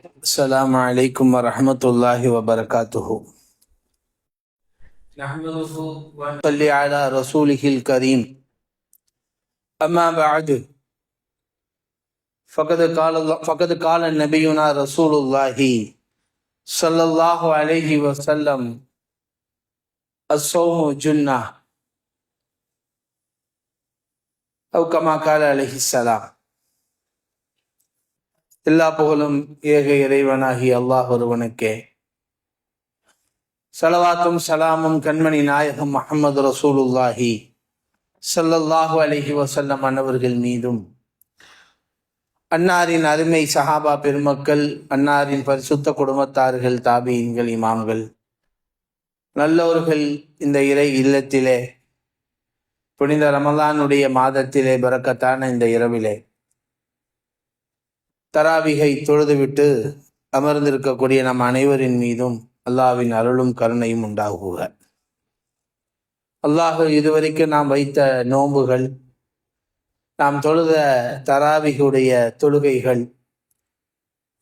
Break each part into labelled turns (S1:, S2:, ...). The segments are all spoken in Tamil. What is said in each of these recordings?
S1: السلام عليكم ورحمة الله وبركاته. نحمده ونصلي على رسوله الكريم. أما بعد فقد قال فقد قال نبينا رسول الله صلى الله عليه وسلم الصوم جنة أو كما قال عليه السلام. எல்லா புகழும் ஏக இறைவனாகி அல்லாஹ் ஒருவனுக்கே. சலவாத்தும் சலாமும் கண்மணி நாயகம் அஹமது ரசூலுல்லாஹி சல்லல்லாஹு அலஹி வசல்லம் அன்னவர்கள் மீதும். அன்னாரின் அருமை சஹாபா பெருமக்கள் அன்னாரின் பரிசுத்த குடும்பத்தார்கள் தாபியன்கள் இமாம்கள் நல்லவர்கள் இந்த இறை இல்லத்திலே புனித ரமலானுடைய மாதத்திலே பிறக்கத்தான இந்த இரவிலே தராவிகை தொழுதுவிட்டு அமர்ந்திருக்கக்கூடிய நம் அனைவரின் மீதும் அல்லாவின் அருளும் கருணையும் உண்டாகுக. அல்லாஹ் இதுவரைக்கும் நாம் வைத்த நோன்புகள் நாம் தொழுத தராவிகுடைய தொழுகைகள்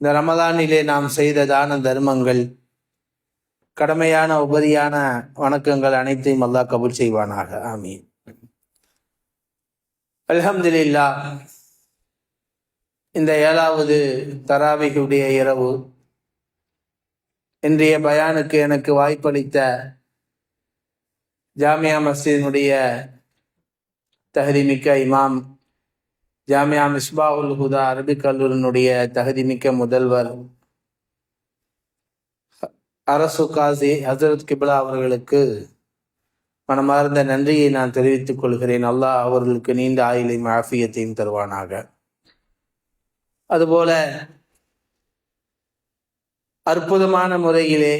S1: இந்த ரமதானிலே நாம் செய்த தான தர்மங்கள் கடமையான உபரியான வணக்கங்கள் அனைத்தையும் அல்லாஹ் கபூல் செய்வானாக. ஆமீன். அல்ஹம்துலில்லாஹ். இந்த ஏழாவது தராவிகுடைய இரவு. இன்றைய பயானுக்கு எனக்கு வாய்ப்பளித்த ஜாமியா மஸ்ஜிதினுடைய தகுதிமிக்க இமாம் ஜாமியா மிஸ்பாவுல் ஹுதா அரபிக் கல்லூரினுடைய தகுதிமிக்க முதல்வர் அரசு காசி ஹசரத் கிபிலா அவர்களுக்கு மனமார்ந்த நன்றியை நான் தெரிவித்துக் கொள்கிறேன். அல்லாஹ் அவர்களுக்கு நீண்ட ஆயுளையும் ஆஃபியத்தையும் தருவானாக. அதுபோல அற்புதமான முறையிலே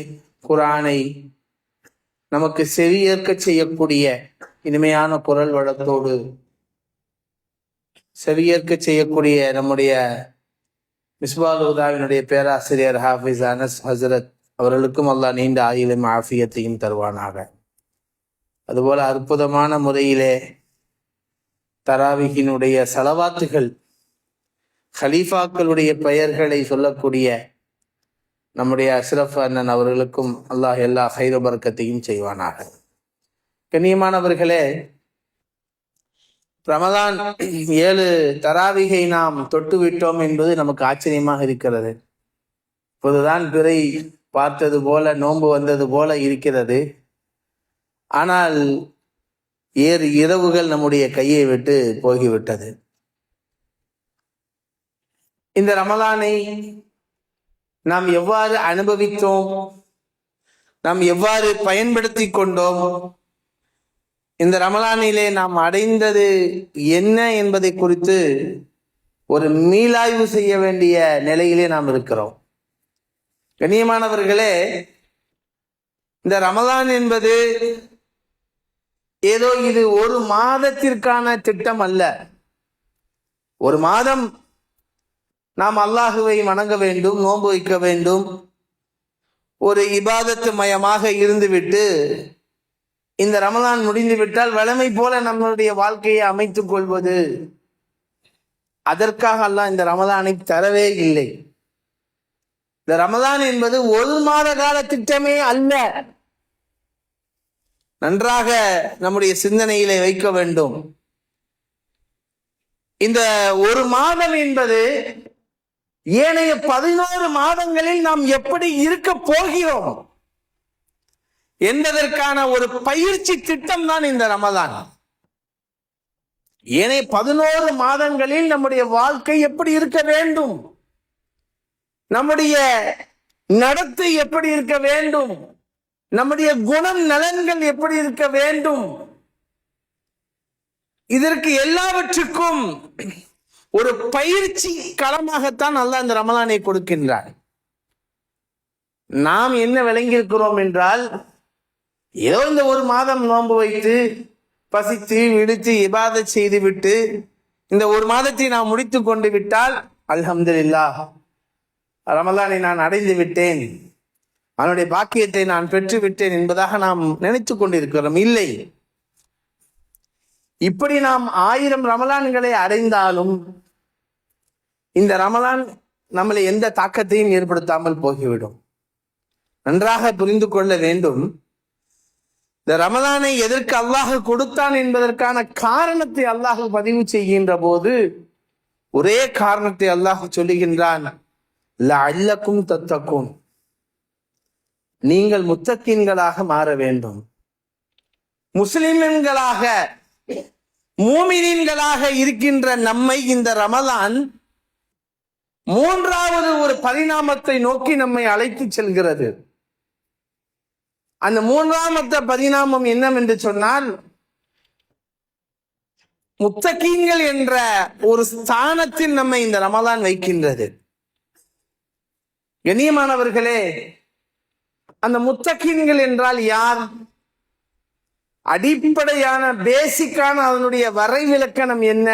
S1: குரானை நமக்கு செவியேற்க செய்யக்கூடிய இனிமையான குரல் வளத்தோடு செவியேற்க செய்யக்கூடிய நம்முடைய மிஸ்பாலுதாவினுடைய பேராசிரியர் ஹாஃபிஸ் அனஸ் ஹசரத் அவர்களுக்கும் அல்லாஹ் நீண்ட ஆயிலும் ஆஃபியத்தையும் தருவானாக. அதுபோல அற்புதமான முறையிலே தராவிகினுடைய செலவாத்துகள் ஹலீஃபாக்களுடைய பெயர்களை சொல்லக்கூடிய நம்முடைய அஷ்ரஃப் அண்ணன் அவர்களுக்கும் அல்லாஹ் எல்லா ஹைரபர்க்கத்தையும் செய்வானாக. கண்ணியமானவர்களே ரமதான் ஏழு தராவிகை நாம் தொட்டு விட்டோம் என்பது நமக்கு ஆச்சரியமாக இருக்கிறது. இப்போதுதான் பிறை பார்த்தது போல நோன்பு வந்தது போல இருக்கிறது. ஆனால் ஏறு இரவுகள் நம்முடைய கையை விட்டு போகிவிட்டது. இந்த ரமலானை நாம் எவ்வாறு அனுபவித்தோம்? நாம் எவ்வாறு பயன்படுத்தி கொண்டோம்? இந்த ரமலானிலே நாம் அடைந்தது என்ன என்பதை குறித்து ஒரு மீளாய்வு செய்ய வேண்டிய நிலையிலே நாம் இருக்கிறோம். கண்ணியமானவர்களே இந்த ரமலான் என்பது ஏதோ இது ஒரு மாதத்திற்கான திட்டம் அல்ல. ஒரு மாதம் நாம் அல்லாஹுவை வணங்க வேண்டும் நோன்பு வைக்க வேண்டும். ஒரு இபாதத்து மயமாக இருந்துவிட்டு இந்த ரமலான் முடிந்து விட்டால் வளமை போல நம்மளுடைய வாழ்க்கையை அமைத்துக் கொள்வது. அதற்காக அல்லாஹ் இந்த ரமலானை தரவே இல்லை. இந்த ரமலான் என்பது ஒரு மாத கால திட்டமே அல்ல. நன்றாக நம்முடைய சிந்தனையிலே வைக்க வேண்டும். இந்த ஒரு மாதம் என்பது ஏனைய பதினோரு மாதங்களில் நாம் எப்படி இருக்க போகிறோம்? என்பதற்கான ஒரு பயிற்சி திட்டம் தான் இந்த ரமதான். ஏனைய பதினோரு மாதங்களில் நம்முடைய வாழ்க்கை எப்படி இருக்க வேண்டும்? நம்முடைய நடத்தை எப்படி இருக்க வேண்டும்? நம்முடைய குணம் நலன்கள் எப்படி இருக்க வேண்டும்? இதற்கு எல்லாவற்றுக்கும் ஒரு பயிற்சி களமாகத்தான் அல்லாஹ் இந்த ரமலானை கொடுக்கின்றார் நாம் என்ன விளங்கியிருக்கிறோம் என்றால் ஏதோ இந்த ஒரு மாதம் நோன்பு வைத்து பசித்து விடுத்து இபாத செய்து விட்டு இந்த ஒரு மாதத்தை நாம் முடித்து கொண்டு விட்டால் அல்ஹம்துலில்லாஹ் ரமலானை நான் அடைந்து விட்டேன். அவனுடைய பாக்கியத்தை நான் பெற்று விட்டேன் என்பதாக நாம் நினைத்து கொண்டிருக்கிறோம். இல்லை. இப்படி நாம் ஆயிரம் ரமலான்களை அடைந்தாலும் இந்த ரமலான் நம்மளை எந்த தாக்கத்தையும் ஏற்படுத்தாமல் போகிவிடும். நன்றாக புரிந்து கொள்ள வேண்டும். இந்த ரமலானை எதற்கு அல்லாஹ் கொடுத்தான் என்பதற்கான காரணத்தை அல்லாஹ் பதிவு செய்கின்ற போது ஒரே காரணத்தை அல்லாஹ் சொல்லுகின்றான் அல்லக்கும் தத்தக்கும் நீங்கள் முத்தக்கீன்களாக மாற வேண்டும். முஸ்லிம்களாக மூமினீன்களாக இருக்கின்ற நம்மை இந்த ரமலான் மூன்றாவது ஒரு பரிணாமத்தை நோக்கி நம்மை அழைத்து செல்கிறது. அந்த மூன்றாமத்த பரிணாமம் என்னவென்று சொன்னால் முத்தகீன்கள் என்ற ஒரு ஸ்தானத்தில் நம்மை இந்த ரமலான் வைக்கின்றது. கண்ணியமானவர்களே அந்த முத்தகீன்கள் என்றால் யார்? அடிப்படையான பேசிக்கான அதனுடைய வரைவிலக்கணம் என்ன?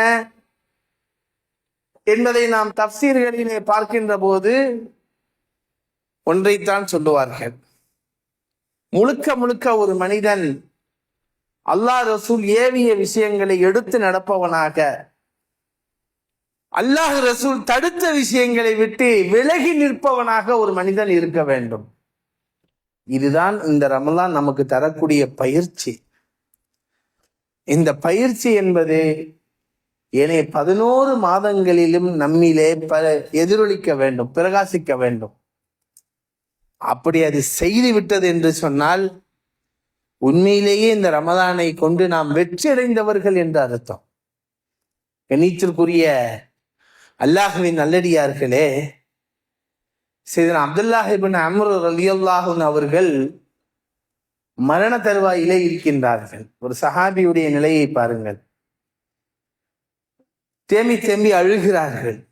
S1: என்பதை நாம் தப்சீர்களிலே பார்க்கின்ற போது ஒன்றைத்தான் சொல்லுவார்கள். முழுக்க முழுக்க ஒரு மனிதன் அல்லாஹ் ரசூல் ஏவிய விஷயங்களை எடுத்து நடப்பவனாக அல்லாஹ் ரசூல் தடுத்த விஷயங்களை விட்டு விலகி நிற்பவனாக ஒரு மனிதன் இருக்க வேண்டும். இதுதான் இந்த ரமலான் நமக்கு தரக்கூடிய பயிற்சி. இந்த பயிற்சி என்பது ஏனைய பதினோரு மாதங்களிலும் நம்மிலே ப எதிரொலிக்க வேண்டும் பிரகாசிக்க வேண்டும். அப்படி அது செய்து விட்டது என்று சொன்னால் உண்மையிலேயே இந்த ரமதானை கொண்டு நாம் வெற்றி அடைந்தவர்கள் என்று அர்த்தம். கணீச்சிற்குரிய அல்லாஹுவின் நல்லடியார்களே சிதன் அப்துல்லாஹிபின் அமர் அலி அல்லாஹூன் அவர்கள் மரண தருவாயிலே இருக்கின்றார்கள். ஒரு சஹாபியுடைய நிலையை பாருங்கள். தேம்பி தேம்பி அழுகிறார்கள்.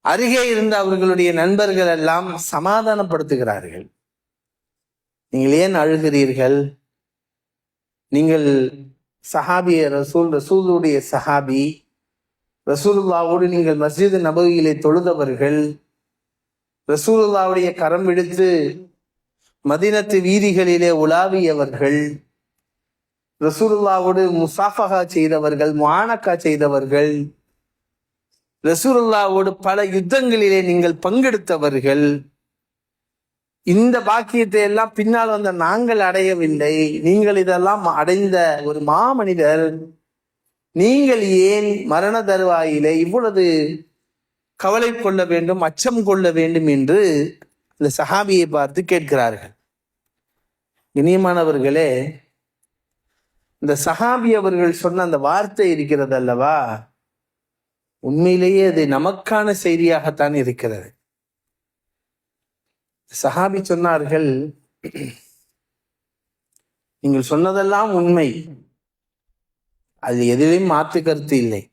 S1: அருகே இருந்த அவர்களுடைய நண்பர்கள் எல்லாம் சமாதானப்படுத்துகிறார்கள். நீங்கள் ஏன் அழுகிறீர்கள்? நீங்கள் சஹாபிய ரசூல் ரசூலுடைய சஹாபி ரசூலுல்லாவோடு நீங்கள் மஸ்ஜித் நபவியிலே தொழுதவர்கள் ரசூலுல்லாவுடைய கரம் விடுத்து மதினத்து வீதிகளிலே உலாவியவர்கள் ரசூலுல்லாவோடு முசாஃபகா செய்தவர்கள் மானக்கா செய்தவர்கள் ரசூலுல்லாவோடு பல யுத்தங்களிலே நீங்கள் பங்கெடுத்தவர்கள். இந்த பாக்கியத்தை எல்லாம் பின்னால் வந்த நாங்கள் அடையவில்லை. நீங்கள் இதெல்லாம் அடைந்த ஒரு மாமனிதர் நீங்கள் ஏன் மரண தருவாயிலே இவ்வளவு கவலை கொள்ள வேண்டும் அச்சம் கொள்ள வேண்டும் என்று இந்த சஹாபியை பார்த்து கேட்கிறார்கள். இனியமானவர்களே இந்த சஹாபி அவர்கள் சொன்ன அந்த வார்த்தை இருக்கிறது அல்லவா? உண்மையிலேயே அது நமக்கான செய்தியாகத்தான் இருக்கிறது. சஹாபி சொன்னார்கள் நீங்கள் சொன்னதெல்லாம் உண்மை. அது எதிலையும் மாற்று கருத்து இல்லை.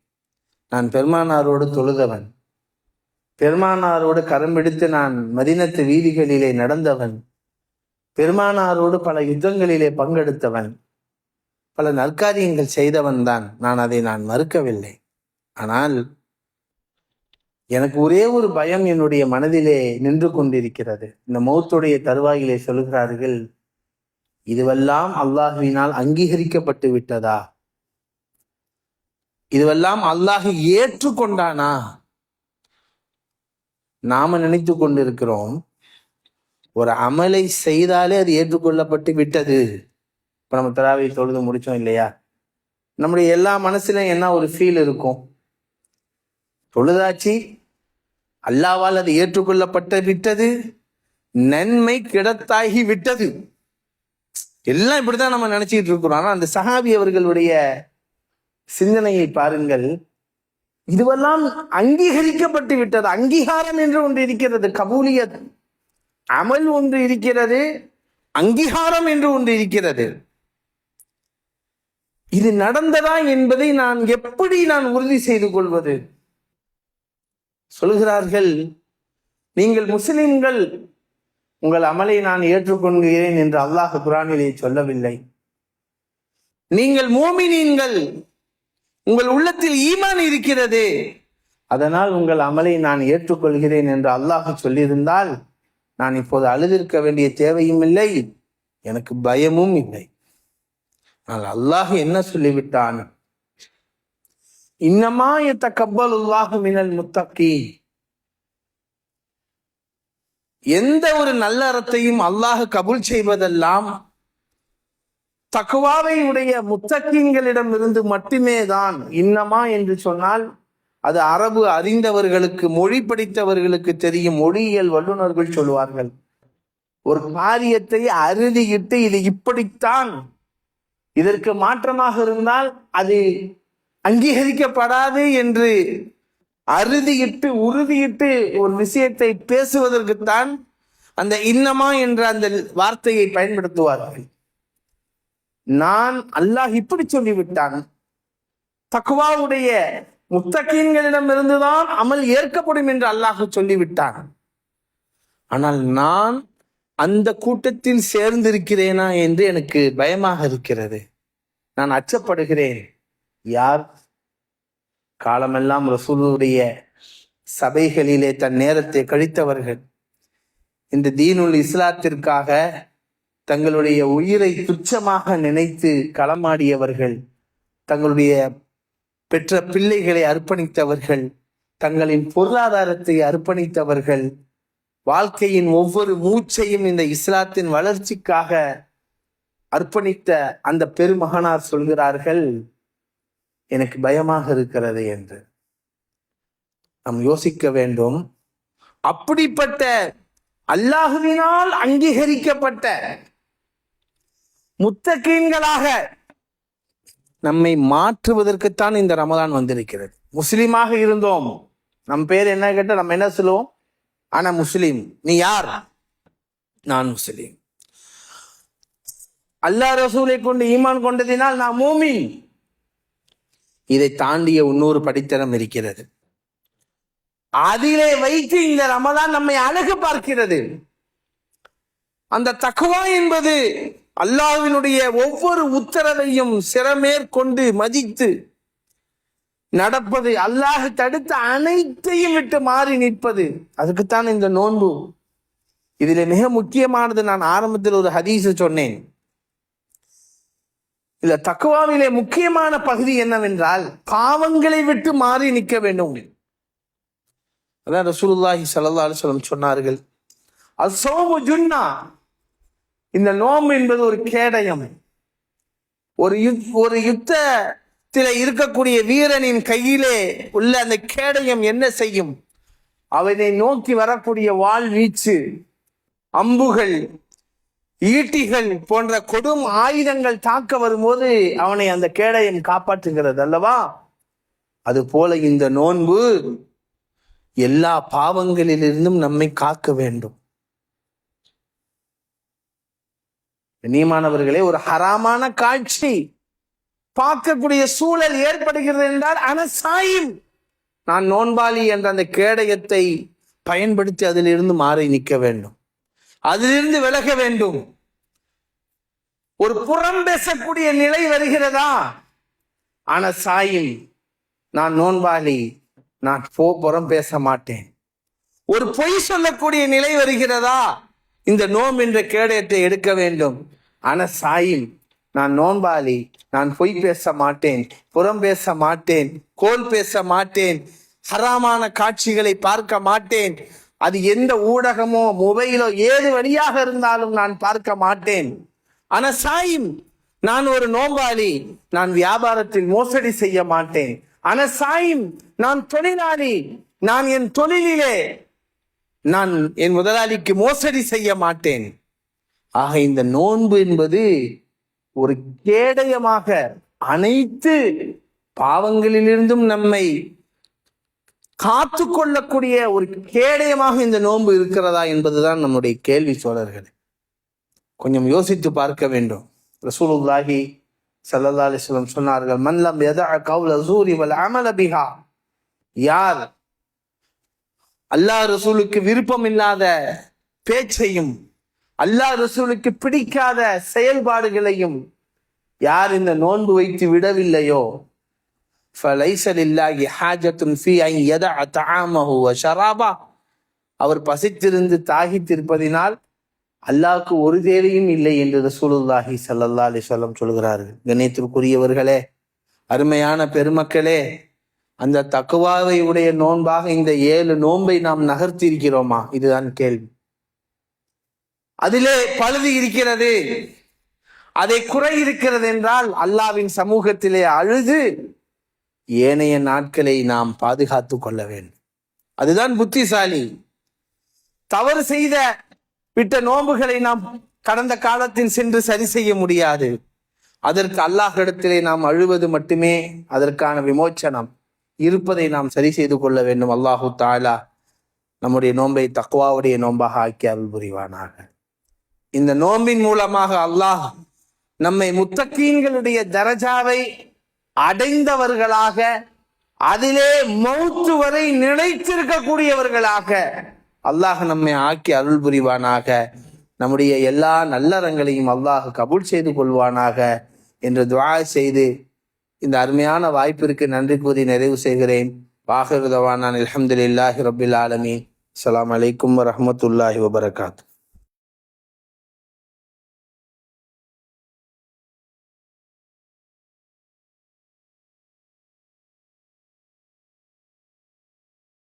S1: நான் பெருமானாரோடு தொழுதவன். பெருமானாரோடு கரம் பிடித்து நான் மதினத்து வீதிகளிலே நடந்தவன். பெருமானாரோடு பல யுத்தங்களிலே பங்கெடுத்தவன். பல நற்காரியங்கள் செய்தவன் தான். நான் அதை நான் மறுக்கவில்லை. ஆனால் எனக்கு ஒரே ஒரு பயம் என்னுடைய மனதிலே நின்று கொண்டிருக்கிறது. இந்த மௌத்துடைய தருவாயிலே சொல்கிறார்கள் இதுவெல்லாம் அல்லாஹுவினால் அங்கீகரிக்கப்பட்டு விட்டதா? இதுவெல்லாம் அல்லாஹ் ஏற்றுக்கொண்டானா? நாம நினைத்து கொண்டிருக்கிறோம். ஒரு அமலை செய்தாலே அது ஏற்றுக்கொள்ளப்பட்டு விட்டது. இப்ப நம்ம தராவை தொழுது முடிச்சோம் இல்லையா? நம்முடைய எல்லா மனசுலயும் என்ன ஒரு ஃபீல் இருக்கும்? தொழுதாச்சு. அல்லாவால் அது ஏற்றுக்கொள்ளப்பட்டு விட்டது. நன்மை கிடத்தாகி விட்டது. எல்லாம் இப்படிதான் நம்ம நினைச்சிட்டு இருக்கிறோம். ஆனா அந்த சஹாபி அவர்களுடைய சிந்தனையை பாருங்கள். இதுவெல்லாம் அங்கீகரிக்கப்பட்டு விட்டது. அங்கீகாரம் என்று ஒன்று இருக்கிறது. கபூலியத் அமல் ஒன்று இருக்கிறது. அங்கீகாரம் என்று ஒன்று இருக்கிறது. இது நடந்ததா என்பதை நான் எப்படி நான் உறுதி செய்து கொள்வது? சொல்கிறார்கள் நீங்கள் முஸ்லிம்கள் உங்கள் அமலை நான் ஏற்றுக்கொள்கிறேன் என்று அல்லாஹ் குரானிலே சொல்லவில்லை. நீங்கள் மோமினீன்கள் உங்கள் உள்ளத்தில் ஈமான் இருக்கிறது. அதனால் உங்கள் அமலை நான் ஏற்றுக்கொள்கிறேன் என்று அல்லாஹ் சொல்லியிருந்தால் நான் இப்போது அழுதிருக்க வேண்டிய தேவையும் இல்லை எனக்கு பயமும் இல்லை. ஆனால் அல்லாஹ் என்ன சொல்லிவிட்டான்? இன்னமா எத்த கப்பல் உல்லாஹு மினல் முத்தக்கி எந்த ஒரு நல்லறத்தையும் அல்லாஹ் கபுல் செய்வதெல்லாம் தக்குவாவை உடைய முத்தக்கிங்களிடம் இருந்து மட்டுமே தான் இன்னமா என்று சொன்னால் அது அரபு அறிந்தவர்களுக்கு மொழி படித்தவர்களுக்கு தெரியும் மொழியியல் வல்லுநர்கள் சொல்லுவார்கள் ஒரு காரியத்தை அறுதியிட்டு இது இப்படித்தான். இதற்கு மாற்றமாக இருந்தால் அது அங்கீகரிக்கப்படாது என்று அறுதியிட்டு உறுதியிட்டு ஒரு விஷயத்தை பேசுவதற்குத்தான் அந்த இன்னமா என்ற அந்த வார்த்தையை பயன்படுத்துவார்கள். நான் அல்லாஹ் இப்படி சொல்லிவிட்டான். தக்குவாவுடைய முத்தகீன்களிடமிருந்துதான் அமல் ஏற்கப்படும் என்று அல்லாஹ் சொல்லிவிட்டான். ஆனால் நான் அந்த கூட்டத்தில் சேர்ந்திருக்கிறேனா என்று எனக்கு பயமாக இருக்கிறது. நான் அச்சப்படுகிறேன். யார்? காலமெல்லாம் ரசூலுடைய சபைகளிலே தன் நேரத்தை கழித்தவர்கள். இந்த தீனுல் இஸ்லாத்திற்காக தங்களுடைய உயிரை துச்சமாக நினைத்து களமாடியவர்கள் தங்களுடைய பெற்ற பிள்ளைகளை அர்ப்பணித்தவர்கள் தங்களின் பொருளாதாரத்தை அர்ப்பணித்தவர்கள் வாழ்க்கையின் ஒவ்வொரு மூச்சையும் இந்த இஸ்லாத்தின் வளர்ச்சிக்காக அர்ப்பணித்த அந்த பெருமகனார் சொல்கிறார்கள் எனக்கு பயமாக இருக்கிறது என்று. நாம் யோசிக்க வேண்டும் அப்படிப்பட்ட அல்லாஹுவினால் அங்கீகரிக்கப்பட்ட முத்தகீன்களாக நம்மை மாற்றுவதற்குத்தான் இந்த ரமதான் வந்திருக்கிறது. முஸ்லீமாக இருந்தோம். நம் பேர் என்ன கேட்டால் நம்ம என்ன சொல்லுவோம்? ஆனா முஸ்லீம். நீ யார்? நான் முஸ்லீம். அல்லாஹ் ரசூலை கொண்டு ஈமான் கொண்டதினால் நான் மூமின். இதை தாண்டிய இன்னொரு படித்தரம் இருக்கிறது. அதிலே வைத்து இந்த ரமதான் நம்மை அழகு பார்க்கிறது. அந்த தக்குவா என்பது அல்லாஹ்வினுடைய ஒவ்வொரு உத்தரவையும் சிறமேற்கொண்டு மதித்து நடப்பது அல்லாஹ் தடுத்த அனைத்தையும் விட்டு மாறி நிற்பது. அதுக்குத்தான் இந்த நோன்பு. இதில் மிக முக்கியமானது நான் ஆரம்பத்தில் ஒரு ஹதீச சொன்னேன். இதுல தக்குவாவிலே முக்கியமான பகுதி என்னவென்றால் பாவங்களை விட்டு மாறி நிற்க வேண்டும். அதான் ரசூலுல்லாஹி சல்லா அலுவலம் சொன்னார்கள். அசோமு ஜுன்னா. இந்த நோம்பு என்பது ஒரு கேடயம். ஒரு யுத் ஒரு யுத்தத்தில் இருக்கக்கூடிய வீரனின் கையிலே உள்ள அந்த கேடயம் என்ன செய்யும்? அவனை நோக்கி வரக்கூடிய வாள் வீச்சு அம்புகள் ஈட்டிகள் போன்ற கொடும் ஆயுதங்கள் தாக்க வரும்போது அவனை அந்த கேடயம் காப்பாற்றுகிறது அல்லவா? அது போல இந்த நோன்பு எல்லா பாவங்களிலிருந்தும் நம்மை காக்க வேண்டும். கண்ணியமானவர்களே ஒரு ஹராமான காட்சி பார்க்கக்கூடிய சூழல் ஏற்படுகிறது என்றால் அனசாயும் நான் நோன்பாளி என்ற அந்த கேடயத்தை பயன்படுத்தி அதிலிருந்து மாறி நிற்க வேண்டும். அதிலிருந்து விலக வேண்டும். ஒரு புறம் பேசக்கூடிய நிலை வருகிறதா? ஆனா சாயும் நான் நோன்பாளி நான் போ புறம் பேச மாட்டேன். ஒரு பொய் சொல்லக்கூடிய நிலை வருகிறதா? இந்த நோம் என்ற கேடயத்தை எடுக்க வேண்டும். ஆனா சாயும் நான் நோன்பாளி நான் பொய் பேச மாட்டேன் புறம் பேச மாட்டேன் கோல் பேச மாட்டேன் ஹராமான காட்சிகளை பார்க்க மாட்டேன் அது எந்த ஊடகமோ மொபைலோ ஏது வழியாக இருந்தாலும் நான் பார்க்க மாட்டேன். ஆனா சாயும் நான் ஒரு நோம்பாளி நான் வியாபாரத்தில் மோசடி செய்ய மாட்டேன். ஆனா சாயும் நான் தொழிலாளி நான் என் தொழிலிலே நான் என் முதலாளிக்கு மோசடி செய்ய மாட்டேன். ஆக இந்த நோன்பு என்பது ஒரு கேடயமாக அனைத்து பாவங்களிலிருந்தும் நம்மை காத்து கொள்ளக்கூடிய ஒரு கேடயமாக இந்த நோன்பு இருக்கிறதா என்பதுதான் நம்முடைய கேள்வி சோழர்கள். கொஞ்சம் யோசித்து பார்க்க வேண்டும். ரசூலுல்லாஹி சல்லா அலிஸ்லம் சொன்னார்கள் மன்லம் எதா கவுல சூரி வல் அமல பிஹா. யார் அல்லாஹ் ரசூலுக்கு விருப்பம் இல்லாத பேச்சையும் அல்லாஹ் ரசூலுக்கு பிடிக்காத செயல்பாடுகளையும் யார் இந்த நோன்பு வைத்து விடவில்லையோ? அவர் பசித்திருந்து தாகித்திருப்பதினால் அல்லாஹ்க்கு ஒரு தேவையும் இல்லை என்று ரசூலுல்லாஹி சல்லல்லா அலி சொல்லம் சொல்கிறார்கள். கணேத்திற்குரியவர்களே அருமையான பெருமக்களே அந்த தக்குவாவை உடைய நோன்பாக இந்த ஏழு நோன்பை நாம் நகர்த்தி இருக்கிறோமா இதுதான் கேள்வி. அதிலே பழுது இருக்கிறது. அதை குறை இருக்கிறது என்றால் அல்லாவின் சமூகத்திலே அழுது ஏனைய நாட்களை நாம் பாதுகாத்து கொள்ள வேண்டும். அதுதான் புத்திசாலி. தவறு செய்த விட்ட நோன்புகளை நாம் கடந்த காலத்தில் சென்று சரி செய்ய முடியாது. அதற்கு அல்லாஹ் இடத்திலே நாம் அழுவது மட்டுமே அதற்கான விமோச்சனம். இருப்பதை நாம் சரி செய்து கொள்ள வேண்டும். அல்லாஹு தாலா நம்முடைய நோன்பை தக்குவாவுடைய நோன்பாக ஆக்கி அருள் புரிவானாக. இந்த நோம்பின் மூலமாக அல்லாஹ் நம்மை முத்தக்கீன்களுடைய தரஜாவை அடைந்தவர்களாக அதிலே மௌத்து வரை நிலைத்திருக்கக்கூடியவர்களாக அல்லாஹ் நம்மை ஆக்கி அருள் புரிவானாக. நம்முடைய எல்லா நல்லறங்களையும் அல்லாஹ் கபூல் செய்து கொள்வானாக என்று துவா செய்து இந்த அருமையான வாய்ப்பிற்கு நன்றி கூறி நிறைவு செய்கிறேன். வாகருதவானான் அலமதுல்லாஹி ரபில் ஆலமீன். அலாம் அலைக்கும் வரமத்துல்லாஹி வபரகாத்து